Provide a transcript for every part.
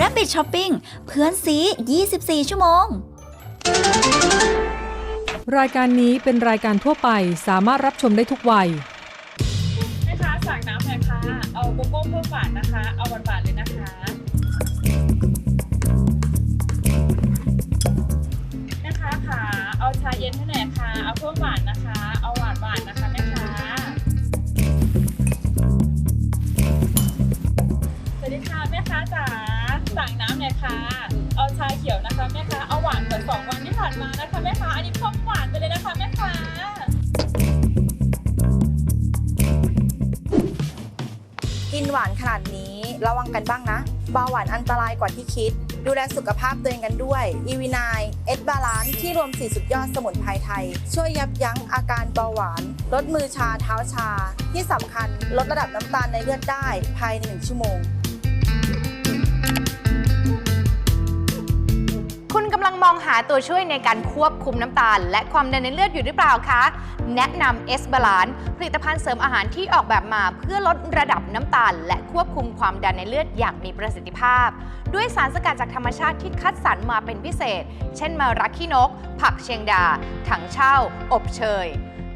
Rabbit Shopping เพื่อนซี 24 ชั่วโมง รายการนี้เป็นรายการทั่วไปสามารถรับชมได้ทุกวัยแม่ค้าสั่งน้ำหน่อยค่ะเอาโกโก้เพิ่มหวานนะคะ เอาหวานๆเลยนะคะ แม่ค้าค่ะ เอาชาเย็นให้หน่อยค่ะ เอาเพิ่มหวาน เขียวนะคะแม่ค้าเอาหวานเหมือนสองวันที่ผ่านมานะคะแม่ค้าอันนี้เพิ่มหวานไปเลยนะคะแม่ค้ากินหวานขนาดนี้ระวังกันบ้างนะเบาหวานอันตรายกว่าที่คิด ดูแลสุขภาพตัวเองกันด้วยอีวีนายเอสบาลานที่รวมสีสุดยอดสมุนไพรไทย ช่วยยับยั้งอาการเบาหวาน ลดมือชาเท้าชา ที่สำคัญลดระดับน้ำตาลในเลือดได้ภายในหนึ่งชั่วโมง มองหาตัวช่วยในการควบคุมน้ำตาล และความดันในเลือดอยู่หรือเปล่าคะ แนะนำเอสบาลานผลิตภัณฑ์เสริมอาหารที่ออกแบบมาเพื่อลดระดับน้ำตาล และควบคุมความดันในเลือดอย่างมีประสิทธิภาพ ด้วยสารสกัดจากธรรมชาติที่คัดสรรมาเป็นพิเศษ เช่นมารักขี้นก ผักเชียงดา ถังเช่า อบเชย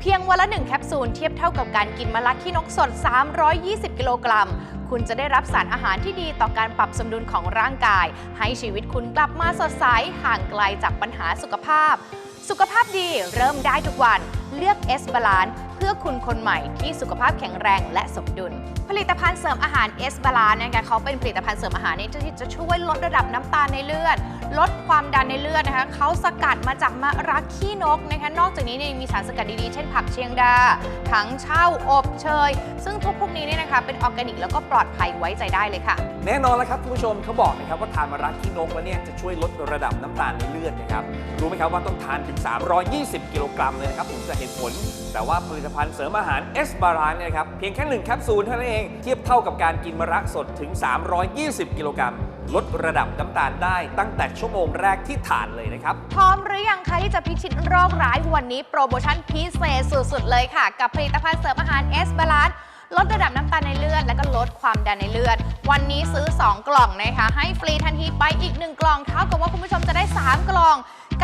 พียงวันละหนึ่งแคปซูลเทียบเท่ากับการกินมะละขี้นกสด 320 กิโลกรัม คุณจะได้รับสารอาหารที่ดีต่อการปรับสมดุลของร่างกาย ให้ชีวิตคุณกลับมาสดใสห่างไกลจากปัญหาสุขภาพ สุขภาพดีเริ่มได้ทุกวันเลือก S Balance เพื่อคุณคนใหม่ที่สุขภาพแข็งแรงและสมดุล ผลิตภัณฑ์เสริมอาหาร S Balance นะคะเขาเป็นผลิตภัณฑ์เสริมอาหารที่จะช่วยลดระดับน้ำตาลในเลือด ลดความดันในเลือดนะคะเขาสกัดมาจากมะระขี้นกนะคะนอกจากนี้เนี่ยยังมีสารสกัดดีๆ เช่นผักเชียงดาถังเช่าอบเชย ซึ่งทุกพวกนี้เนี่ยนะคะเป็นออร์แกนิกแล้วก็ปลอดภัยไว้ใจได้เลยค่ะ แน่นอนแล้วครับคุณผู้ชมเขาบอกนะครับว่าทานมารักขี้นกแล้วเนี่ยจะช่วยลดระดับน้ำตาลในเลือดนะครับรู้ไหมครับว่าต้องทานถึง 320 กิโลกรัมเลยนะครับถึงจะเห็นผล แต่ว่าผลิตภัณฑ์เสริมอาหารเอสบารานเนี่ยครับเพียงแค่หนึ่งแคปซูลเท่านั้นเอง เทียบเท่ากับการกินมะระสดถึง 320 กิโลกรัมลดระดับน้ำตาลได้ตั้งแต่ชั่วโมงแรกที่ทานเลยนะครับ พร้อมหรือยังคะที่จะพิชิตโรคร้ายวันนี้โปรโมชั่นพิเศษสุดๆเลยค่ะ กับผลิตภัณฑ์เสริมอาหาร S Balance ลดระดับน้ำตาลในเลือด และก็ลดความดันในเลือด วันนี้ซื้อ 2 กล่องนะคะ ให้ฟรีทันทีไปอีก 1 กล่องเท่ากับว่าคุณผู้ชมจะได้ 3 กล่อง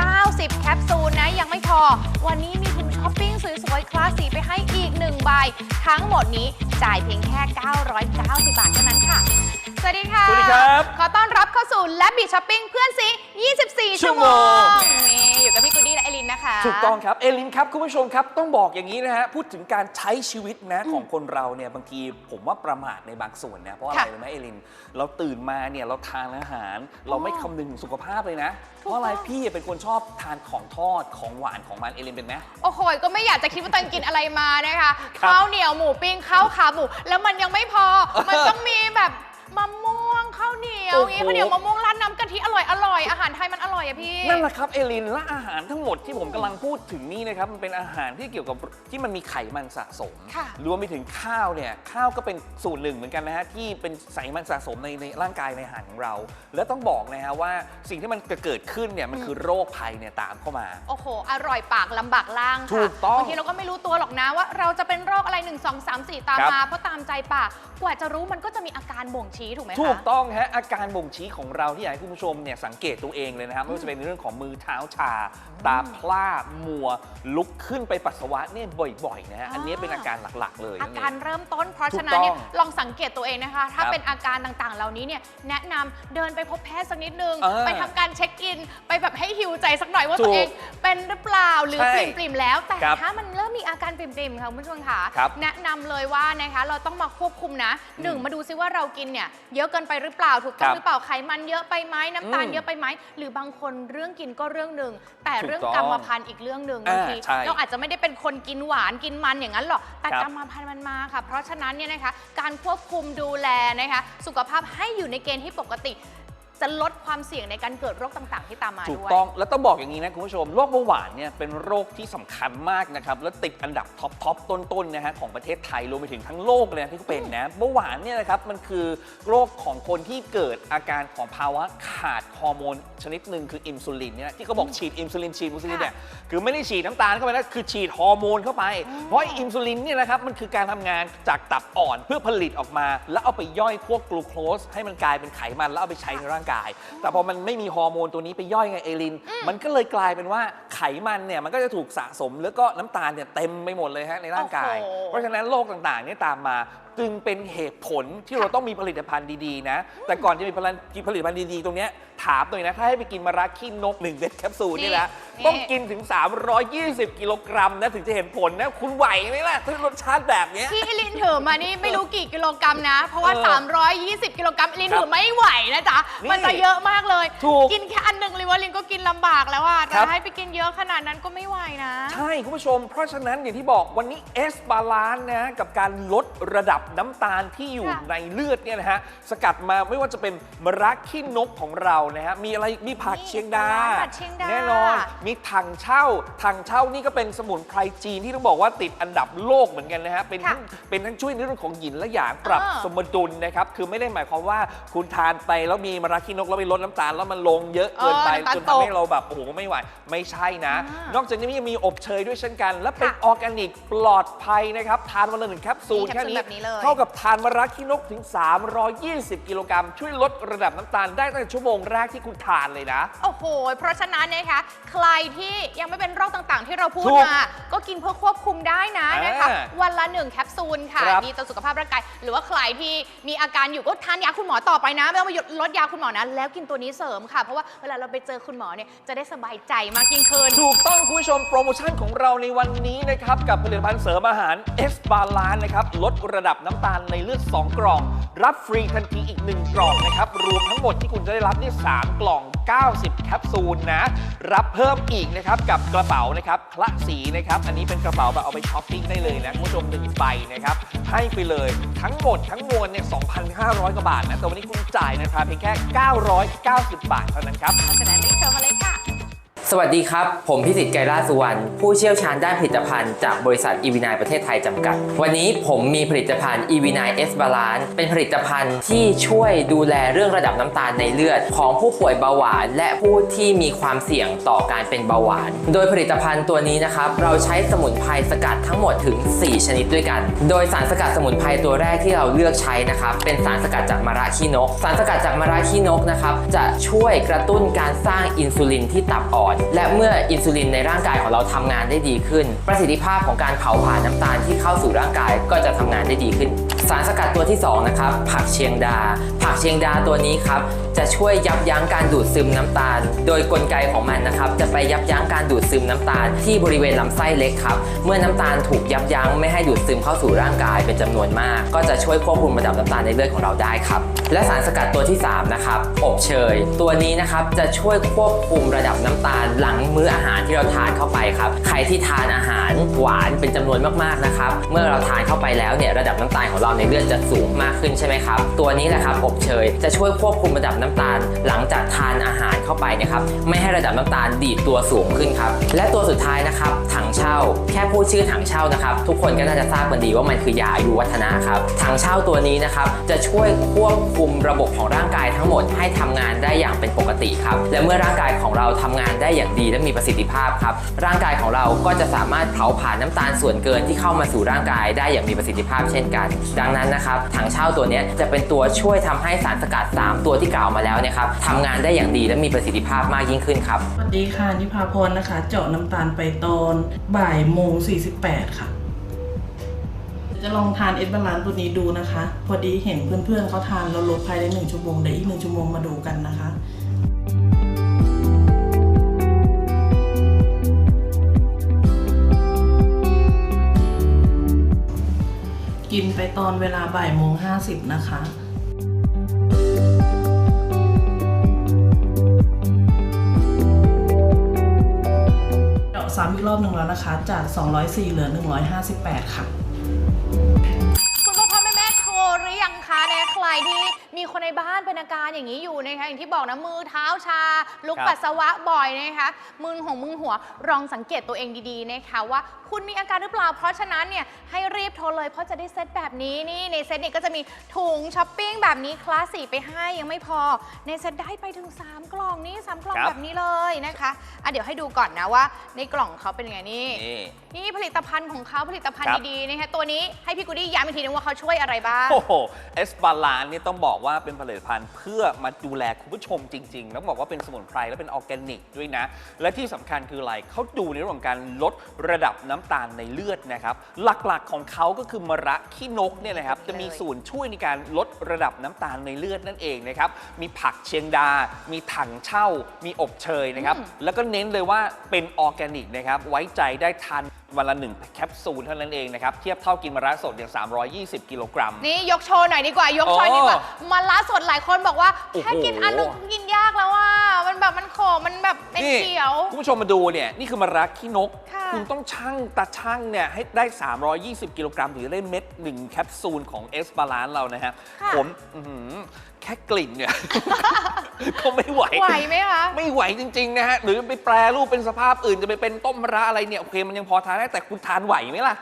90 แคปซูลนะยังไม่พอ วันนี้มี ช้อปปิ้งสวยๆ คลาสสีไปให้อีก1ใบ ทั้งหมดนี้จ่ายเพียงแค่ 990 บาทเท่านั้นค่ะ สวัสดีค่ะ สวัสดีครับ ขอต้อนรับเข้าสู่และบีช้อปปิ้งเพื่อนซี24 ชั่วโมชั่วโมงงนี่อยู่กับพี่กูดี้และเอลินนะคะ ถูกต้องครับ เอลินครับ คุณผู้ชมครับ ต้องบอกอย่างนี้นะฮะ พูดถึงการใช้ชีวิตนะของคนเราเนี่ยบางทีผมว่าประมาทในบางส่วนนะ เพราะอะไรค่ะรู้ไหมเอลิน เราตื่นมาเนี่ยเราทานอาหาร เราไม่คำนึงถึงสุขภาพเลยนะ เพราะอะไรถูกต้องพี่เป็นคนชอบทานของทอดของหวานของมันเอลินเป็นไหมโอ้โหก็ไม่อยากจะคิดว่าตอนกินอะไรมานะคะครับข้าวเหนียวหมูปิ้งข้าวขาหมูแล้วมันยังไม่พอมันต้องมีแบบ มะม่วงข้าวเหนียว โอ้โหงี้ข้าวเหนียวมะม่วงราดน้ำกะทิอร่อยอร่อยอาหารไทยมันอร่อยอะพี่ นั่นแหละครับเอลินและอาหารทั้งหมดที่ผมกำลังพูดถึงนี่นะครับมันเป็นอาหารที่เกี่ยวกับที่มันมีไขมันสะสม ค่ะ รวมไปถึงข้าวเนี่ยข้าวก็เป็นสูตรหนึ่งเหมือนกันนะฮะที่เป็นไขมันสะสมในในร่างกายในอาหารของเรา แล้วต้องบอกนะฮะว่าสิ่งที่มันจะเกิดขึ้นเนี่ยมันคือโรคภัยเนี่ยตามเข้ามา โอ้โห อร่อยปากลำบากล่างค่ะถูกต้องบางทีเราก็ไม่รู้ตัวหรอกนะว่า เราจะเป็นโรคอะไร 1 2 3 4 ตามครับ มาเพราะตามใจปาก กว่าจะรู้มันก็จะมีอาการบ่งชี้ถูกไหมคะ ถูกต้องฮะอาการบ่งชี้ของเราที่อยากให้คุณผู้ชมเนี่ยสังเกตตัวเองเลยนะครับไม่ว่าจะเป็นในเรื่องของมือเท้าชา ตาพร่ามัว ลุกขึ้นไปปัสสาวะเนี่ยบ่อยๆนะฮะอันนี้เป็นอาการหลักๆ เลยอานั่นเง การเริ่มต้นเพราะถูกฉะนั้นเนี่ยต้องลองสังเกตตัวเองนะคะ ถ้าครับเป็นอาการต่างๆ เหล่านี้เนี่ยแนะนำเดินไปพบแพทย์สักนิดนึง เออไปทำการเช็คอิน ไปแบบให้ฮิวใจสักหน่อยว่าถูกตัวเองเป็นหรือเปล่าหรือใช่ปริ่มๆแล้ว แต่ครับถ้ามันเริ่มมีอาการปริ่มๆค่ะคุณผู้ชมค่ะครับแนะนำเลยว่านะคะเราต้องมาควบคุมนะหนึ่งอืมมาดูซิว่าเรากินเนี่ยเยอะเกินไปหรือเปล่าถูกต้องครับหรือเปล่าไขมันเยอะไปไหมน้ำตาลอืมเยอะไปไหมหรือบางคนเรื่องกินก็เรื่องหนึ่งแต่ถูกเรื่องต้องกรรมพันธุ์อีกเรื่องหนึ่งอ่าบางทีใช่เราอาจจะไม่ได้เป็นคนกินหวานกินมันอย่างนั้นหรอกแต่ครับกรรมพันธุ์มันมาค่ะ เพราะฉะนั้นเนี่ยนะคะการควบคุมดูแลนะคะสุขภาพให้อยู่ในเกณฑ์ที่ปกติ จะลดความเสี่ยงในการเกิดโรคต่างๆ ที่ตามมาถูกด้วยต้องแล้วต้องบอกอย่างนี้นะคุณผู้ชมโรคเบาหวานเนี่ยเป็นโรคที่สำคัญมากนะครับแล้วติดอันดับท็อปทอปต้นๆนะฮะของประเทศไทยรวมไปถึงทั้งโลกเลยนะที่เป็นนะเบาหวานเนี่ยนะครับมันคือโรคของคนที่เกิดอาการของภาวะขาดฮอร์โมนชนิดหนึ่งคืออินซูลินเนี่ยที่เขาบอกฉีดอินซูลินฉีดอินซูลินเนี่ยคือไม่ได้ฉีดน้ำตาลเข้าไปนะคือฉีดฮอร์โมนเข้าไป เพราะไอ้อินซูลินเนี่ยนะครับมันคือการทำงานจากตับอ่อนเพื่อผลิตออกมา แล้วเอาไปย่อยพวกกลูโคสให้มันกลายเป็นไขมันแล้วเอาไปใช้ในร่างกายแต่พอมันไม่มีฮอร์โมนตัวนี้ไปย่อยไงเอลิน มันก็เลยกลายเป็นว่าไขมันเนี่ยมันก็จะถูกสะสมแล้วก็น้ำตาลเนี่ยเต็มไปหมดเลยฮะในร่างกาย โอ้โห เพราะฉะนั้นโรคต่างๆเนี่ยตามมา จึงเป็นเหตุผลที่เราต้องมีผลิตภัณฑ์ดีๆนะ แต่ก่อนจะมีผลิตภัณฑ์ดีๆ ตรงเนี้ยถามหน่อยนะ ถ้าให้ไปกินมาราขี้นก1เม็ดแคปซูลนี่แหละนี่ ต้องกินถึง 320 กิโลกรัมนะถึงจะเห็นผลนะ คุณไหวไหมล่ะถ้ารสชาติแบบเนี้ย ที่ลินถือมานี่ไม่รู้กี่กิโลกรัมนะ เพราะว่า เออ320 กิโลกรัมลินครับถือไม่ไหวนะจ๊ะ นี่มันจะเยอะมากเลย ถูกกินแค่อันหนึ่งเลยว่าลินก็กินลำบากแล้วอะคแต่รับให้ไปกินเยอะขนาดนั้นก็ไม่ไหวนะ ใช่ คุณผู้ชม เพราะฉะนั้นอย่างที่บอกวันนี้เอสบาลานนะ กับการลดระดับน้ำตาลที่อยู่ค่ะ ในเลือดเนี่ยนะฮะสกัดมาไม่ว่าจะเป็นมะระขี้นกของเรานะฮะมีอะไรมีผักนี่เชียงดา ผักเชียงดา แน่นอนมีถังเช่าถังเช่านี่ก็เป็นสมุนไพรจีนที่ต้องบอกว่าติดอันดับโลกเหมือนกันนะฮะเป็นทั้งเป็นทั้งช่วยในเรื่องของหยินและหยางปรับเออ สมดุลนะครับคือไม่ได้หมายความว่าคุณทานไปแล้วมีมะระขี้นกแล้วไปลดน้ำตาลแล้วมันลงเยอะเกินไปเออน้ำตาลจนตกทำให้เราแบบโอ้โหไม่ไหวไม่ใช่นะ อ่านอกจากนี้ยังมีอบเชยด้วยเช่นกัน และเป็นค่ะออร์แกนิกปลอดภัยนะครับทานวันละหนึ่งแคปซูลนี่แคแค่ปซูลนี้แบบนี้เลยเท่ากับทานมะระขี้นกถึง 320 กิโลกรัม ช่วยลดระดับน้ำตาลได้ตั้งแต่ชั่วโมงแรกที่คุณทานเลยนะ โอ้โห เพราะฉะนั้นนะคะ ใครที่ยังไม่เป็นโรคต่างๆ ที่เราพูดถูกมา ก็กินเพื่อควบคุมได้นะนะคะอ่าวันละหนึ่งแคปซูลค่ะ ครับ ดีต่อสุขภาพร่างกาย หรือว่าใครที่มีอาการอยู่ก็ทานยาคุณหมอต่อไปนะ ไม่ต้องมาหยุดลดยาคุณหมอนะ แล้วกินตัวนี้เสริมค่ะ เพราะว่าเวลาเราไปเจอคุณหมอเนี่ย จะได้สบายใจมากยิ่งขึ้น ถูกต้องคุณผู้ชมโปรโมชั่นของเราในวันนี้นะครับ กับผลิตภัณฑ์เสริมอาหาร S b a l a n นะครับ ลดระดับน้ำตาลในเลือด 2 กล่อง รับฟรีทันทีอีก 1 กล่องนะครับ รวมทั้งหมดที่คุณจะได้รับนี่3กล่อง 90 แคปซูลนะ รับเพิ่มอีกนะครับ กับกระเป๋านะครับคละสีนะครับ อันนี้เป็นกระเป๋าแบบเอาไปช้อปปิ้งได้เลยนะคุณผู้ชมหนึ่งใบนะครับ ให้ไปเลยทั้งหมดทั้งมวลเนี่ย 2,500 กว่าบาทนะ แต่วันนี้คุณจ่ายในราคาเพียงแค่ 990 บาทเท่านั้นครับเพราะฉะนั้นรีบโทรมาเลยค่ะ สวัสดีครับ ผมพิสิทธิ์ไกรลาชสุวรรณผู้เชี่ยวชาญด้านผลิตภัณฑ์จากบริษัทอีวีนายประเทศไทยจำกัด วันนี้ผมมีผลิตภัณฑ์อีวีนายเอสบาลานเป็นผลิตภัณฑ์ที่ช่วยดูแลเรื่องระดับน้ำตาลในเลือด ของผู้ป่วยเบาหวาน และผู้ที่มีความเสี่ยงต่อการเป็นเบาหวาน โดยผลิตภัณฑ์ตัวนี้นะครับเราใช้สมุนไพรสกัดทั้งหมดถึง 4 ชนิดด้วยกัน โดยสารสกัดสมุนไพรตัวแรกที่เราเลือกใช้นะครับเป็นสารสกัดจากมะระขี้นก สารสกัดจากมะระขี้นกนะครับจะช่วยกระตุ้นการสร้างอินซูลินที่ตับอ่อนและเมื่ออินซูลินในร่างกายของเราทำงานได้ดีขึ้น ประสิทธิภาพของการเผาผลาญน้ำตาลที่เข้าสู่ร่างกายก็จะทำงานได้ดีขึ้น สารสกัดตัวที่สองนะครับผักเชียงดา ผักเชียงดาตัวนี้ครับจะช่วยยับยั้งการดูดซึมน้ำตาล โดยกลไกของมันนะครับ จะไปยับยั้งการดูดซึมน้ำตาล ที่บริเวณลำไส้เล็กครับ เมื่อน้ำตาลถูกยับยั้งไม่ให้ดูดซึมเข้าสู่ร่างกายเป็นจำนวนมาก ก็จะช่วยควบคุมระดับน้ำตาลในเลือดของเราได้ครับ และสารสกัดตัวที่สามนะครับอบเชย ตัวนี้นะครับจะช่วยควบคุมระดับน้ำตาลหลังมื้ออาหารที่เราทานเข้าไปครับ ใครที่ทานอาหารหวานเป็นจำนวนมากๆนะครับ เมื่อเราทานเข้าไปแล้วเนี่ยระดับน้ำตาลของเราในเลือดจะสูงมากขึ้นใช่ไหมครับ ตัวนี้แหละครับอบเชยจะช่วยควบคุมระดับน้ำตาล หลังจากทานอาหารเข้าไปนะครับไม่ให้ระดับน้ำตาลดีดตัวสูงขึ้นครับและตัวสุดท้ายนะครับถังเช่า แค่พูดชื่อถังเช่านะครับ ทุกคนก็น่าจะทราบกันดีว่ามันคือยาอายุวัฒนะครับถังเช่าตัวนี้นะครับจะช่วยควบคุมระบบของร่างกายทั้งหมดให้ทำงานได้อย่างเป็นปกติครับและเมื่อร่างกายของเราทำงานได้อย่างดีและมีประสิทธิภาพครับ ร่างกายของเราก็จะสามารถเผาผลาญน้ำตาลส่วนเกินที่เข้ามาสู่ร่างกายได้อย่างมีประสิทธิภาพเช่นกัน ดังนั้นนะครับถังเช่าตัวนี้จะเป็นตัวช่วยทำให้สารสกัด 3 ตัวที่กล่าวมาแล้วเนะครับทำงานได้อย่างดีและมีประสิทธิภาพมากยิ่งขึ้นครับสวัสดีค่ะนิพาพรนะคะ เจาะน้ำตาลไปตอนบ่ายโมง48ค่ะจะลองทานเอสบาลานตัวนี้ดูนะคะ พอดีเห็นเพื่อนๆเขาทานแล้วลดภายในหนึ่งชั่วโมงเดี๋ยวอีกหนึ่งชั่วโมงมาดูกันนะคะ กินไปตอนเวลาบ่ายโมงห้าสิบนะคะเจาะซ้ำอีกรอบหนึ่งแล้วนะคะ จาก 204 เหลือ 158 ค่ะ คุณพ่อพ่อแม่แม่โทรหรือยังคะในใครที่ คนในบ้านเป็นอาการอย่างนี้อยู่นะคะอย่างที่บอกนะมือเท้าชา ลุกครับ ปัสสาวะบ่อยนะคะมึนของมึนหัวลองสังเกตตัวเองดีๆนะคะว่าคุณมีอาการหรือเปล่า เพราะฉะนั้นเนี่ยให้รีบโทรเลยเพราะจะได้เซตแบบนี้นี่ในเซตเนี่ยก็จะมีถุงช้อปปิ้งแบบนี้คลาสสีไปให้ยังไม่พอ ในเซตได้ไปถึง 3 กล่องนี่สามกล่องครับ แบบนี้เลยนะคะอะเดี๋ยวให้ดูก่อนนะว่า ในกล่องเขาเป็นยังไงนี่ นี่นี่ผลิตภัณฑ์ของเขาผลิตภัณฑ์ครับ ดีๆนะคะตัวนี้ให้พี่กูดี้ย้ำอีกทีนึงว่าเขาช่วยอะไรบ้าง โอ้โหเอสบาลานนี่ต้องบอกว่าเป็นผลิตภัณฑ์เพื่อมาดูแลคุณผู้ชมจริงๆต้องบอกว่าเป็นสมุนไพรและเป็นออร์แกนิกด้วยนะ และที่สำคัญคืออะไรเขาดูในเรื่องของการลดระดับน้ำตาลในเลือดนะครับ หลักๆของเขาก็คือมะระขี้นกเนี่ยนะครับ จะมีส่วนช่วยในการลดระดับน้ำตาลในเลือดนั่นเองนะครับ มีผักเชียงดา มีถังเช่า มีอบเชยนะครับอืมแล้วก็เน้นเลยว่าเป็นออร์แกนิกนะครับ ไว้ใจได้ทาน วันละหนึ่งแคปซูลเท่านั้นเองนะครับ เทียบเท่ากินมะระสดอย่าง 320 กิโลกรัม นี่ยกโชว์หน่อยดีกว่ายกโชว์ดีกว่าโอ้มาล่าสดหลายคนบอกว่าโอ้โหแค่กินอันนึงกินยากแล้วอะมันแบบมันขมมันแบบเป็นเขียว คุณผู้ชมมาดูเนี่ย นี่คือมะระขี้นกค่ะณต้องชั่งตาชั่งเนี่ยให้ได้ 320 กิโลกรัมถึงจะได้เม็ดหนึ่งแคปซูลของเอสบาลานเรานะฮะค่ะผมอื้อหือ แค่กลิ่นเนี่ย ก็ไม่ไหว ไหวไหมคะ ไม่ไหวจริง ๆ นะฮะ หรือไปแปรรูปเป็นสภาพอื่นจะไปเป็นต้มมะระอะไรเนี่ยโอเคมันยังพอทานได้แต่คุณทานไหวไหมล่ะ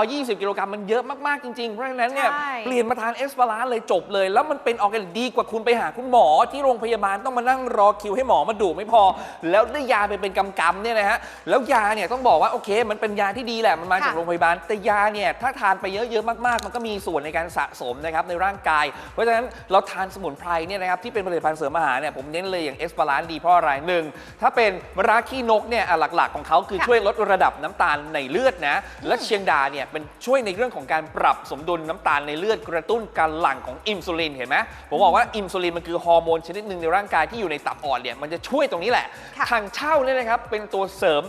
320 กิโลกรัมมันเยอะมาก ๆ จริง ๆ เพราะฉะนั้นเนี่ยใช่ เปลี่ยนมาทานเอสบาลานเลยจบเลย แล้วมันเป็นออร์แกนิกดีกว่าคุณไปหาคุณหมอที่โรงพยาบาลต้องมานั่งรอคิวให้หมอมาดูไม่พอ แล้วได้ยาไปเป็นกำๆเนี่ยนะฮะแล้วยาเนี่ยต้องบอกว่าโอเค มันเป็นยาที่ดีแหละมันมาจากค่ะ โรงพยาบาลแต่ยาเนี่ยถ้าทานไปเยอะๆมากๆ มันก็มีส่วนในการสะสมนะครับในร่างกาย เพราะฉะนั้นเราทานสมุนไพรเนี่ยนะครับที่เป็นผลิตภัณฑ์เสริมอาหารเนี่ยผมเน้นเลยอย่างเอสบาลานดีเพราะอะไรหนึ่งถ้าเป็นมะระขี้นกเนี่ยอะหลักๆ ของเขาคือค่ะช่วยลดระดับน้ำตาลในเลือดนะและเชียงดาเนี่ยเป็นช่วยในเรื่องของการปรับสมดุลน้ำตาลในเลือดกระตุ้นการหลั่งของอินซูลินเห็นไหมผมบอกว่าอินซูลินมันคือฮอร์โมนชนิดหนึ่งในร่างกายที่อยู่ในตับอ่อนเนี่ยมันจะช่วยตรงนี้แหละค่ะทางเช่าเนี่ยนะครับเป็นตัวเสริม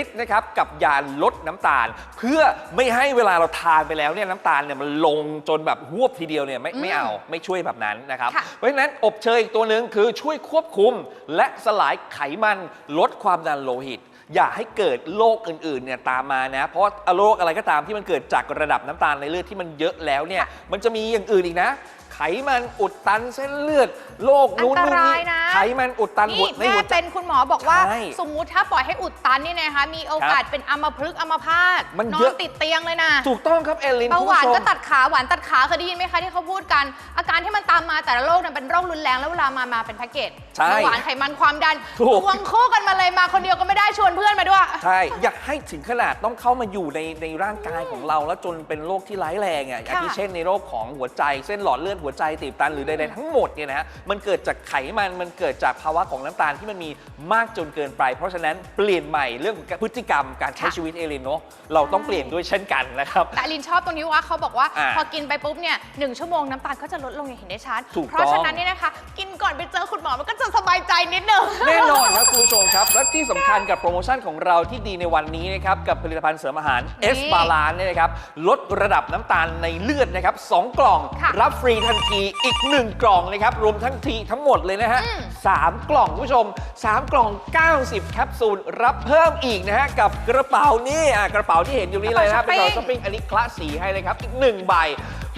ฤทธิ์นะครับกับยาลดน้ำตาล เพื่อไม่ให้เวลาเราทานไปแล้วเนี่ยน้ำตาลเนี่ยมันลงจนแบบหวบทีเดียวเนี่ยไม่ไม่เอาไม่ช่วยแบบนั้นนะครับค่ะเพราะฉะนั้นอบเชยอีกตัวหนึ่งคือช่วยควบคุม และสลายไขมันลดความดันโลหิต อย่าให้เกิดโรคอื่นๆเนี่ยตามมานะ เพราะว่าโรคอะไรก็ตามที่มันเกิดจากระดับน้ำตาลในเลือดที่มันเยอะแล้วเนี่ยมันจะมีอย่างอื่นอีกนะ ไขมันอุดตันเส้นเลือดโรคนู้นอันตนู่นรายนี่นะ ไขมันอุดตันหัวนี่ในแม่หัวใจ เป็นคุณหมอบอกว่า ใช่สมมุติถ้าปล่อยให้อุดตันนี่นะคะ มีโอกาสเป็นอัมพฤกษ์อัมพาตมันนอเยนอะ ติดเตียงเลยนะถูกต้องครับเอลินเบาหวานคุณผู้ชมก็ตัดขาหวานตัดขาเคยได้ยินไหมคะที่เขาพูดกัน อาการที่มันตามมาแต่ละโรคนั้นเป็นโรครุนแรงแล้วเวลามามาเป็นแพ็กเกจใช่เบาหวานไขมันความดันถูก ควงคู่กันมาเลยมาคนเดียวก็ไม่ได้ชวนเพื่อนมาด้วย ใช่ อยากให้ถึงขนาดต้องเข้ามาอยู่ในในร่างกายของเรา แล้วจนเป็นโรคที่ร้ายแรงอะอย่างที่เช่นในโรคของหัวใจเส้นหลอดเลือดหัวใจตีบตันหรือใดๆทั้งหมดเนี่ยนะฮะมันเกิดจากไขมันมันเกิดจากภาวะของน้ำตาลที่มันมีมากจนเกินไป เพราะฉะนั้นเปลี่ยนใหม่เรื่องของพฤติกรรมการใช้ค่ะชีวิตเอลินเนาะเราต้องเปลี่ยนด้วยเช่นกันนะครับแต่อลินชอบตรงนี้ว่าเขาบอกว่าอ่าพอกินไปปุ๊บเนี่ยหนึ่งชั่วโมงน้ำตาลก็จะลดลงอย่างเห็นได้ชัดถูกเพราะฉะต้องนั้นเนี่ยนะคะ กินก่อนไปเจอคุณหมอมันก็จะสบายใจนิดนึงแน่นอนครับคุณผู้ชมครับและที่สำคัญกับโปรโมชั่นของเราที่ดีในวันนี้นะครับกับผลิตภัณฑ์เสริมอาหารนี่ S Balance เนี่ยนะครับลดระดับน้ำตาลในเลือดนะครับสองกล่องค่ะรับฟรีทันทีอีก 1 กล่องนะครับ รวมทั้งทีทั้งหมดเลยนะฮะอืมสามกล่องคุณผู้ชม 3 กล่อง 90 แคปซูล รับเพิ่มอีกนะฮะ กับกระเป๋านี่อะกระเป๋าที่เห็นอยู่นี้เลยนะครับเป็นกระเป๋าช้อปปิ้งอันนี้คละสีให้เลยครับ อีกหนึ่งใบ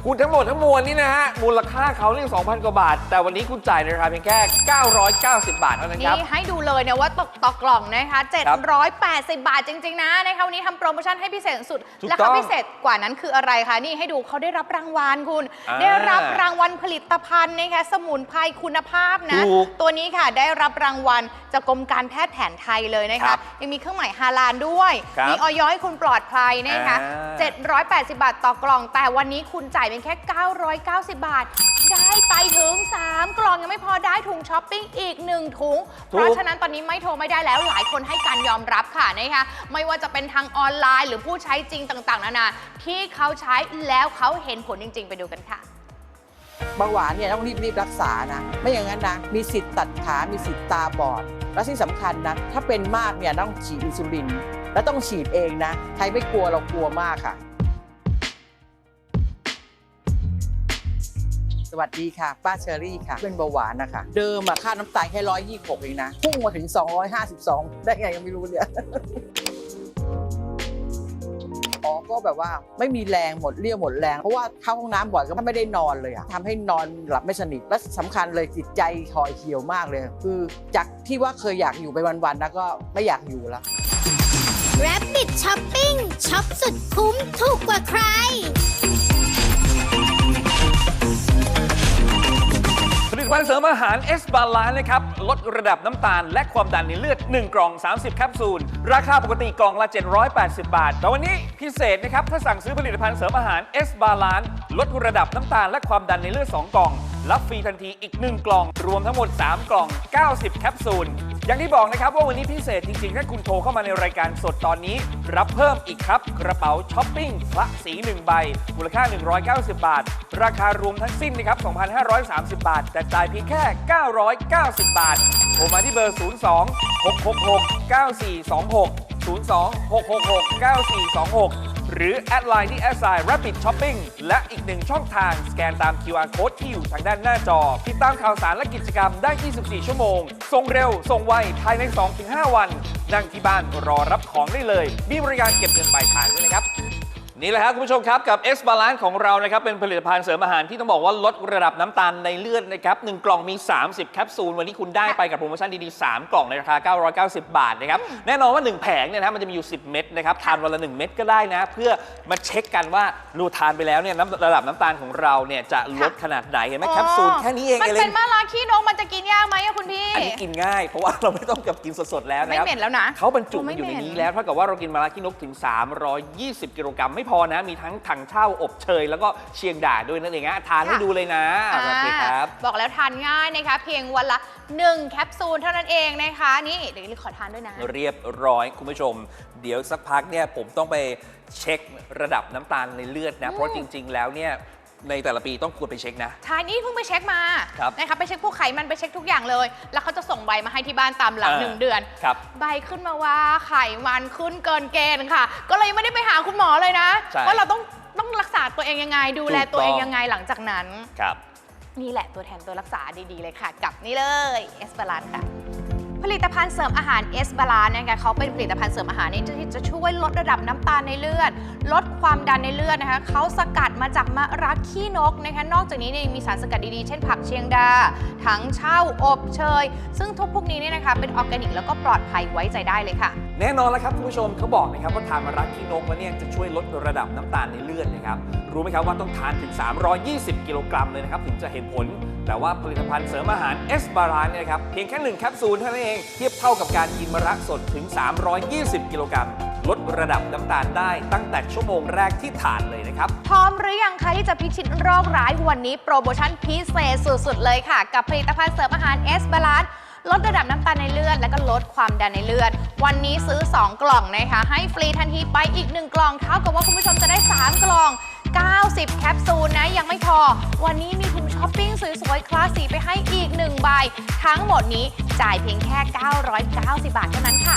คุณทั้งหมดทั้งมวลนี่นะฮะ มูลค่าเขาเรียก2,000 กว่าบาท แต่วันนี้คุณจ่ายในราคาเพียงแค่ 990 บาทเท่านั้นครับ นี่ให้ดูเลยเนี่ยว่าตกต่อกล่องนะคะ780 บาทจริง ๆ นะนะคะวันนี้ทำโปรโมชั่นให้พิเศษสุด ถูกและต้เขาองพิเศษกว่านั้นคืออะไรคะ นี่ให้ดูเขาได้รับรางวัลคุณ อ่าได้รับรางวัลผลิตภัณฑ์นะคะสมุนไพรคุณภาพนะ ถูกตัวนี้ค่ะได้รับรางวัลจากกรมการแพทย์แผนไทยเลยนะครัคะ บยังมีเครื่องหมายฮาลาลด้วย ครับมีออยให้คุณปลอดภัยนะคะอ่า 780 บาทต่อกล่อง แต่วันนี้คุณจ่ายเป็นแค่ 990 บาท ได้ไปถึง 3 กล่องยังไม่พอได้ถุงช้อปปิ้งอีก 1 ถุง ถูก เพราะฉะนั้นตอนนี้ไม่โทรไม่ได้แล้วหลายคนให้การยอมรับค่ะนะคะไม่ว่าจะเป็นทางออนไลน์ หรือผู้ใช้จริงต่างๆนานาที่เขาใช้แล้วเขาเห็นผลจริง ๆ ไปดูกันค่ะ เบาหวานเนี่ยต้องรีบรีบรักษานะ ไม่อย่างนั้นนะ มีสิทธิ์ตัดขา มีสิทธิ์ตาบอด และที่สำคัญนะ ถ้าเป็นมากเนี่ยต้องฉีดอินซูลิน แล้วต้องฉีดเองนะ ใครไม่กลัวเรากลัวมากค่ะ สวัสดีค่ะ ป้าเชอรี่ค่ะ เป็นเบาหวานนะคะ เดิมอะค่าน้ำตาลแค่ร้อยยี่สิบเองนะ พุ่งมาถึง 252 ได้ไงยังไม่รู้เนี่ยอ๋อก็แบบว่าไม่มีแรงหมดเรี่ยวหมดแรง เพราะว่าเข้าห้องน้ำบ่อยก็ไม่ได้นอนเลยอะทำให้นอนหลับไม่สนิท และสำคัญเลยจิตใจห่อเหี่ยวมากเลย คือจากที่ว่าเคยอยากอยู่ไปวันๆนะก็ไม่อยากอยู่แล้ว Rabbit Shopping ช็อปสุดคุ้มถูกกว่าใคร ผลิตภัณฑ์เสริมอาหาร S Balance นะครับ ลดระดับน้ำตาลและความดันในเลือด 1 กล่อง 30 แคปซูล ราคาปกติกล่องละ 780 บาท แต่วันนี้พิเศษนะครับ ถ้าสั่งซื้อผลิตภัณฑ์เสริมอาหาร S Balance ลดระดับน้ำตาลและความดันในเลือด 2 กล่อง รับฟรีทันทีอีก 1 กล่อง รวมทั้งหมด 3 กล่อง 90 แคปซูล อย่างที่บอกนะครับว่าวันนี้พิเศษจริง ๆ ถ้าคุณโทรเข้ามาในรายการสดตอนนี้ รับเพิ่มอีกครับ กระเป๋าช้อปปิ้งพระสี1ใบ มูลค่า 190 บาท ราคารวมทั้งสิ้นนะครับ 2,530 บาท แต่จ่ายเพียงแค่ 990 บาท โทรมาที่เบอร์ 02 666 9426 02 666 9426 หรือแอดไลน์ที่แอดไซน์ Rapid Shopping และอีกหนึ่งช่องทางสแกนตาม QR Code ที่อยู่ทางด้านหน้าจอ ติดตามข่าวสารและกิจกรรมได้ 24 ชั่วโมง ส่งเร็ว ส่งไว ภายใน 2-5 วัน นั่งที่บ้านรอรับของได้เลย มีบริการเก็บเงินปลายทางด้วยนะครับ นี่แหละครับคุณผู้ชมครับกับ S Balance ของเรานะครับเป็นผลิตภัณฑ์เสริมอาหารที่ต้องบอกว่าลดระดับน้ำตาลในเลือดนะครับหนึ่งกล่องมี 30 แคปซูล วันนี้คุณได้ไปกับโปรโมชั่นดีๆ 3 กล่องในราคา 990 บาทนะครับแน่นอนว่า 1 แผงเนี่ยนะมันจะมีอยู่ 10 เม็ดนะครับทานวันละ 1 เม็ดก็ได้นะ เพื่อมาเช็คกันว่ารูทานไปแล้วเนี่ยน้ำระดับน้ำตาลของเราเนี่ยจะลดขนาดไหนเห็นไหมแคปซูลแค่นี้เองมันเอเลเป็นนมะระขี้นกมันจะกินยากไหมอะคุณพี่ อันนี้กินง่ายเพราะว่าเราไม่ต้องกับกินสดๆแล้วนะครับไม่เหม็นแล้วนะเขาบรรจุมาอยู่ไม่ในเหม็นนี้แล้วเท่ากับว่าเรากินมาลาขี้นกถึง 320 กิโลกรัมไม่พอนะ มีทั้งถังเช่าอบเชย แล้วก็เชียงด่าด้วยนั่นเองนะทานให้ดูเลยนะโอเคครับอ่าบอกแล้วทานง่ายนะคะ เพียงวันละ 1 แคปซูลเท่านั้นเองนะคะ นี่เดี๋ยวลิขอทานด้วยนะ เรียบร้อยคุณผู้ชม เดี๋ยวสักพักเนี่ยผมต้องไปเช็คระดับน้ำตาลในเลือดนะ เพราะจริง ๆ แล้วเนี่ย ในแต่ละปีต้องควรไปเช็คนะทายนี่เพิ่งไปเช็คมาครับนะคะไปเช็คพวกไขมันไปเช็คทุกอย่างเลย แล้วเขาจะส่งใบมาให้ที่บ้านตามหลังอ่าหนึ่งเดือนครับใบขึ้นมาว่าไขมันขึ้นเกินเกณฑ์ค่ะ ก็เลยไม่ได้ไปหาคุณหมอเลยนะใช่ว่าเราต้องต้องรักษาตัวเองยังไง ดูแลถูกต้อง ตัวเองยังไงหลังจากนั้น ครับ นี่แหละตัวแทนตัวรักษาดีๆเลยค่ะ กับนี่เลยเอสบาลานค่ะ ผลิตภัณฑ์เสริมอาหารเอสบาลานนะคะเขาเป็นผลิตภัณฑ์เสริมอาหารที่จะช่วยลดระดับน้ำตาลในเลือด ลดความดันในเลือดนะคะเขาสกัดมาจากมะระขี้นกนะคะนอกจากนี้เนี่ยมีสารสกัดดีๆ เช่นผักเชียงดา ถังเช่าอบเชย ซึ่งทุกพวกนี้เนี่ยนะคะเป็นออร์แกนิกแล้วก็ปลอดภัยไว้ใจได้เลยค่ะ แน่นอนแล้วครับคุณผู้ชมเขาบอกนะครับว่าทานมรักขี้นกแล้วเนี่ยจะช่วยลดระดับน้ำตาลในเลือดนะครับรู้ไหมครับว่าต้องทานถึง 320 กิโลกรัมเลยนะครับถึงจะเห็นผล แต่ว่าผลิตภัณฑ์เสริมอาหาร S บาลานเนี่ยนะครับเพียงแค่1แคปซูลเท่านั้นเองเทียบเท่ากับการกินมะระสดถึง 320 กิโลกรัมลดระดับน้ำตาลได้ตั้งแต่ชั่วโมงแรกที่ทานเลยนะครับ พร้อมหรือยังคะที่จะพิชิตโรคร้ายวันนี้โปรโมชั่นพิเศษสุดๆเลยค่ะ กับผลิตภัณฑ์เสริมอาหาร S Balance ล ลดระดับน้ำตาลในเลือด และก็ลดความดันในเลือด วันนี้ซื้อ 2 กล่องนะคะ ให้ฟรีทันทีไปอีก 1 กล่องเท่ากับว่าคุณผู้ชมจะได้ 3 กล่อง 90 แคปซูลนะ ยังไม่พอ วันนี้มีถุงช้อปปิ้งสวยๆ คลาสสีไปให้อีก 1 ใบ ทั้งหมดนี้จ่ายเพียงแค่ 990 บาทเท่านั้นค่ะ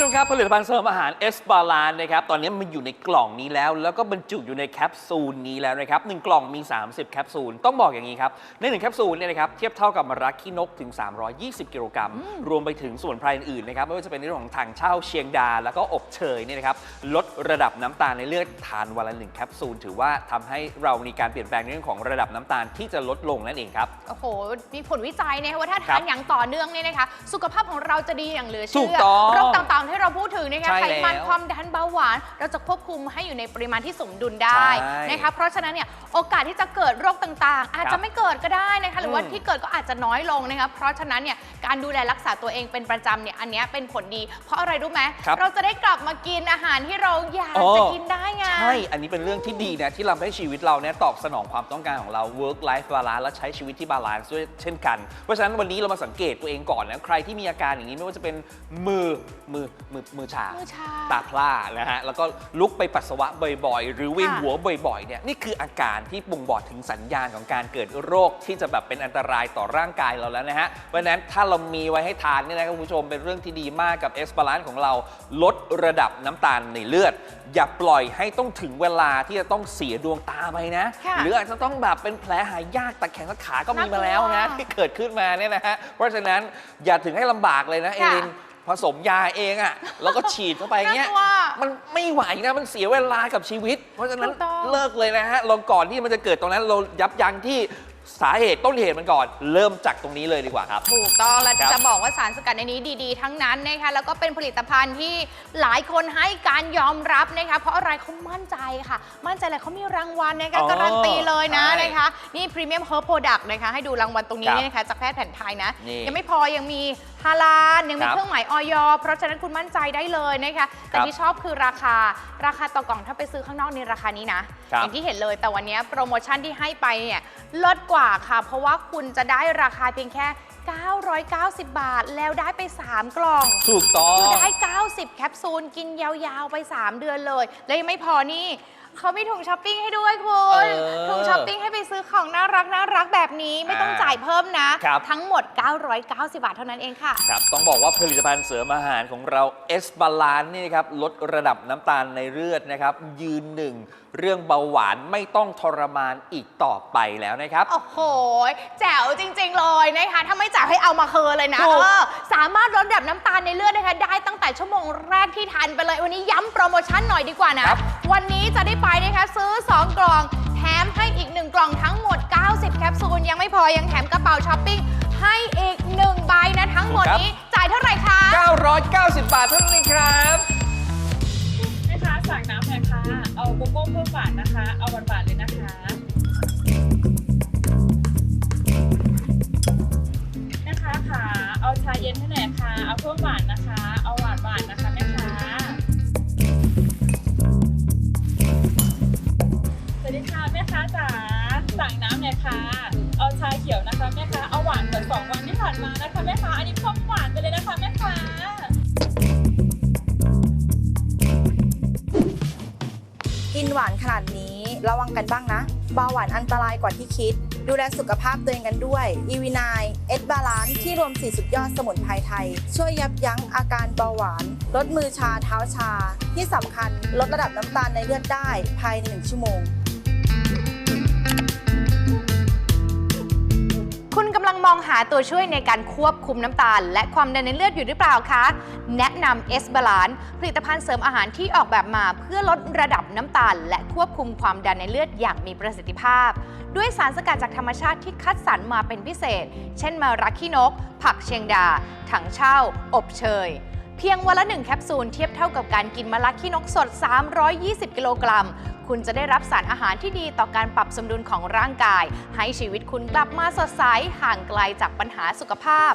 ผู้ชมครับ ผลิตภัณฑ์เสริมอาหารเอสบาลานนะครับ ตอนนี้มันอยู่ในกล่องนี้แล้ว แล้วก็บรรจุอยู่ในแคปซูลนี้แล้วนะครับหนึ่งกล่องมี 30 แคปซูล ต้องบอกอย่างนี้ครับ ในหนึ่งแคปซูลเนี่ยนะครับเทียบเท่ากับมะระขี้นกถึง 320 กิโลกรัม รวมไปถึงส่วนไพรอื่นๆนะครับไม่ว่าจะเป็นในเรื่องของถังเช่าเชียงดา แล้วก็อบเชยเนี่ยนะครับลดระดับน้ำตาลในเลือดทานวันละหนึ่งแคปซูลถือว่าทำให้เรามีการเปลี่ยนแปลงในเรื่องของระดับน้ำตาลที่จะลดลงนั่นเองครับโอ้โหมีผลวิจัยนะคะว่าถ้าครัทาบนอย่างต่อเนื่องเนี่ยนะคะสุขภาพของเราจะดีอย่างเหลือถูเชื่กต้องโรคต่างๆที่เราพูดถึงนะคะใช่ไขมันแล้วความดันเบาหวาน เราจะควบคุมให้อยู่ในปริมาณที่สมดุลได้ใช่นะคะเพราะฉะนั้นเนี่ยโอกาสที่จะเกิดโรคต่างๆ อาจครัจะบไม่เกิดก็ได้นะคะหรือว่าอืม ที่เกิดก็อาจจะน้อยลงนะคะเพราะฉะนั้นเนี่ยการดูแลรักษาตัวเองเป็นประจำเนี่ยอันเนี้ยเป็นผลดี เพราะอะไรรู้ไหมครับเราจะได้กลับมากินอาหารที่เราอยากอ๋อ จะกินได้ไง ใช่ อันนี้เป็นเรื่องที่ดีนะที่ทำให้ชีวิตเราเนี่ยตอบสนองความต้องการของเรา work life balance และใช้ชีวิตที่บาลานซ์ด้วยเช่นกัน เพราะฉะนั้นวันนี้เรามาสังเกตตัวเองก่อนนะ ใครที่มีอาการอย่างนี้ไม่ว่าจะเป็นมือมือมือมือชา มือชา ตาพร่านะฮะ แล้วก็ลุกไปปัสสาวะบ่อยๆ หรือเวียนค่ะหัวบ่อยๆ เนี่ย นี่คืออาการที่บ่งบอกถึงสัญญาณของการเกิดโรคที่จะแบบเป็นอันตรายต่อร่างกายเราแล้วนะฮะ เพราะฉะนั้นถ้าเรามีไว้ให้ทานเนี่ยนะครับคุณผู้ชมเป็นเรื่องที่ดีมากกับเอสบาลานของเราลดระดับน้ำตาลในเลือด อย่าปล่อยให้ต้องถึงเวลาที่จะต้องเสียดวงตาไปนะ ค่ะหรืออาจจะต้องแบบเป็นแผลหายากแต่แขนและขาก็มีมาแล้วนะน่ากลัวที่เกิดขึ้นมาเนี่ยนะฮะ เพราะฉะนั้นอย่าถึงให้ลำบากเลยนะเอลิน ผสมยาเองอะ่ะแล้วก็ฉีดเข้าไปเงี้ย น่ากลัวมันไม่ไหวนะมันเสียเวลากับชีวิต เพราะฉะนั้นถูกต้อง เลิกเลยนะฮะเราก่อนที่มันจะเกิดตรงนั้นเรายับยั้งที่สาเหตุต้นเหตุมันก่อน เริ่มจากตรงนี้เลยดีกว่าครับ ถูกต้องแล้วครับจะบอกว่าสารสกัดในนี้ดีๆ ทั้งนั้นนะคะแล้วก็เป็นผลิตภัณฑ์ที่หลายคนให้การยอมรับนะคะเพราะอะไรเขามั่นใจค่ะ มั่นใจเลยเขามีรางวัลนะคะการันตีเลยนะนะคะนี่พรีเมียมเฮอร์โปรดักต์นะคะให้ดูรางวัลตรงนี้นะคะจากแพทย์แผนไทยนะ นี่ยังไม่พอยังมี ฮาลาลยังมีครับเครื่องหมายออยเพราะฉะนั้นคุณมั่นใจได้เลยนะคะ แต่ครับที่ชอบคือราคา ราคาต่อกล่องถ้าไปซื้อข้างนอกในราคานี้นะ ครับ อย่างที่เห็นเลย แต่วันนี้โปรโมชั่นที่ให้ไปเนี่ยลดกว่าค่ะ เพราะว่าคุณจะได้ราคาเพียงแค่ 990 บาท แล้วได้ไป 3 กล่อง ถูกต้องคือได้ 90 แคปซูล กินยาวๆ ไป 3 เดือนเลย แล้วยังไม่พอนี่ เขามีถุงช้อปปิ้งให้ด้วยคุณเออถุงช้อปปิ้งให้ไปซื้อของน่ารักน่ารักแบบนี้ไม่ต้องอ่าจ่ายเพิ่มนะ ครับ ทั้งหมด 990 บาทเท่านั้นเองค่ะ ครับต้องบอกว่าผลิตภัณฑ์เสริมอาหารของเราเอสบาลานนี่ครับลดระดับน้ำตาลในเลือดนะครับ ยืนหนึ่ง เรื่องเบาหวานไม่ต้องทรมานอีกต่อไปแล้วนะครับ โอ้โห แจ๋วจริง ๆ เลยนะคะ ถ้าไม่แจ๋วให้เอามาเคอเลยนะถูกเออสามารถลดระดับน้ำตาลในเลือดนะคะ ได้ตั้งแต่ชั่วโมงแรกที่ทานไปเลย วันนี้ย้ำโปรโมชั่นหน่อยดีกว่านะวันนี้จะได้ไปนะคะซื้อ 2 กล่อง แถมให้อีก 1 กล่องทั้งหมด 90 แคปซูล ยังไม่พอยังแถมกระเป๋าช้อปปิ้งให้อีก1ใบนะทั้งหมดนี้ จ่ายเท่าไหร่คะ990 บาทเท่านั้นเองครับแม่ค้าสั่งน้ำหน่อยค่ะ เอาโกโก้เพิ่มหวานนะคะ เอาหวานๆเลยนะคะ อันตรายกว่าที่คิด ดูแลสุขภาพตัวเองกันด้วยอีวีนายเอสบาลานที่รวมสีสุดยอดสมุนไพรไทย ช่วยยับยั้งอาการเบาหวาน ลดมือชาเท้าชา ที่สำคัญลดระดับน้ำตาลในเลือดได้ภายในหนึ่งชั่วโมง องหาตัวช่วยในการควบคุมน้ำตาล และความดันในเลือดอยู่หรือเปล่าคะ แนะนำเอสบาลานผลิตภัณฑ์เสริมอาหารที่ออกแบบมาเพื่อลดระดับน้ำตาล และควบคุมความดันในเลือดอย่างมีประสิทธิภาพ ด้วยสารสกัดจากธรรมชาติที่คัดสรรมาเป็นพิเศษ เช่นมารักขี้นก ผักเชียงดา ถังเช่า อบเชยเพียงวันละหนึ่งแคปซูลเทียบเท่ากับการกินมะละขี้นกสด 320 กิโลกรัม คุณจะได้รับสารอาหารที่ดีต่อการปรับสมดุลของร่างกาย ให้ชีวิตคุณกลับมาสดใสห่างไกลจากปัญหาสุขภาพ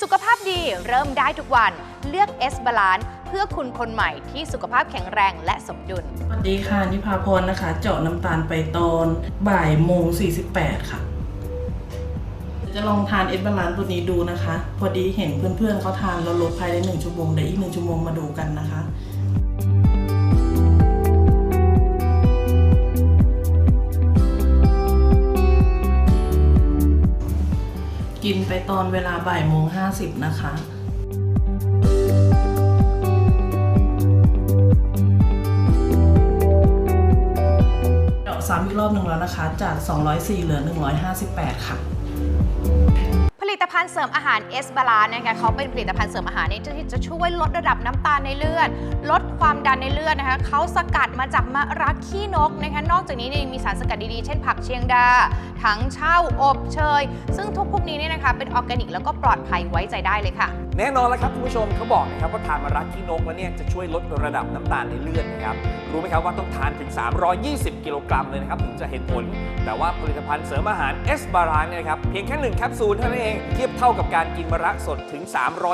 สุขภาพดีเริ่มได้ทุกวัน เลือกเอสบาลานเพื่อคุณคนใหม่ที่สุขภาพแข็งแรงและสมดุล สวัสดีค่ะ นิพาพรนะคะ เจาะน้ำตาลไปตอนบ่ายโมง48 ค่ะ จะลองทานเอสบาลานตัวนี้ดูนะคะ พอดีเห็นเพื่อนๆเขาทานแล้วลดภายในหนึ่งชั่วโมงเดี๋ยวอีกหนึ่งชั่วโมงมาดูกันนะคะ กินไปตอนเวลาบ่ายโมงห้าสิบนะคะเจาะซ้ำอีกรอบหนึ่งแล้วนะคะ จาก 204 เหลือ 158 ค่ะผลิตภัณฑ์เสริมอาหารเอสบาลานนะคะเขาเป็นผลิตภัณฑ์เสริมอาหารที่จะช่วยลดระดับน้ำตาลในเลือด ลดความดันในเลือดนะคะเขาสกัดมาจากมะระขี้นกนะคะนอกจากนี้เนี่ยยังมีสารสกัดดีๆ เช่นผักเชียงดา ถังเช่าอบเชย ซึ่งทุกพวกนี้เนี่ยนะคะเป็นออร์แกนิกแล้วก็ปลอดภัยไว้ใจได้เลยค่ะ แน่นอนแล้วครับคุณผู้ชมเขาบอกนะครับว่าทานมารักขี้นกแล้วเนี่ยจะช่วยลดระดับน้ำตาลในเลือดนะครับรู้ไหมครับว่าต้องทานถึง 320 กิโลกรัมเลยนะครับถึงจะเห็นผล แต่ว่าผลิตภัณฑ์เสริมอาหารเอสบารานเนี่ยนะครับเพียงแค่1แคปซูลเท่านั้นเองเทียบเท่ากับการกินมะระสดถึง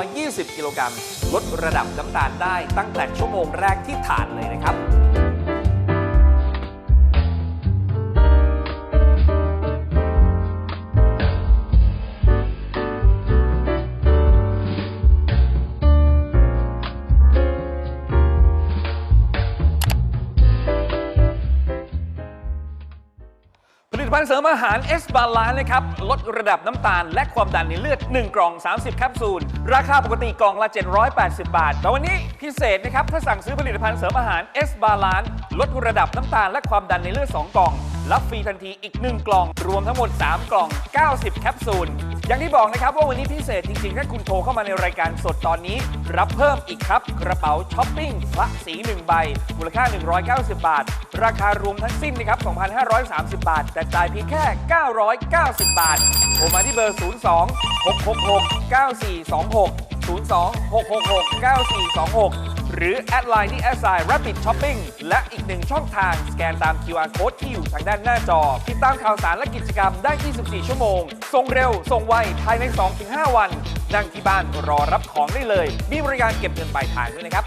320 กิโลกรัมลดระดับน้ำตาลได้ตั้งแต่ชั่วโมงแรกที่ฐานเลยนะครับารเสริมอาหาร S Balance นะครับ ลดระดับน้ำตาลและความดันในเลือด 1 กล่อง 30 แคปซูล ราคาปกติกล่องละ 780 บาท แต่วันนี้พิเศษนะครับ ถ้าสั่งซื้อผลิตภัณฑ์เสริมอาหาร S Balance ลดระดับน้ำตาลและความดันในเลือด 2 กล่อง รับฟรีทันทีอีก 1 กล่อง รวมทั้งหมด 3 กล่อง 90 แคปซูล อย่างที่บอกนะครับว่าวันนี้พิเศษจริง ๆ ถ้าคุณโทรเข้ามาในรายการสดตอนนี้ รับเพิ่มอีกครับ กระเป๋าช้อปปิ้งพระสี1ใบ มูลค่า 190 บาท ราคารวมทั้งสิ้นนะครับ 2,530 บาท แต่จ่ายเพียงแค่ 990 บาทโทรมาที่เบอร์ 02 666 9426 02 666 9426 หรือแอดไลน์ที่ s i Rapid Shopping และอีกหนึ่งช่องทางสแกนตาม QR Code ที่อยู่ทางด้านหน้าจอ ติดตามข่าวสารและกิจกรรมได้ 24 ชั่วโมง ส่งเร็ว ส่งไว ภายใน 2-5 วัน นั่งที่บ้านรอรับของได้เลย มีบริการเก็บเงินปลายทางด้วยนะครับ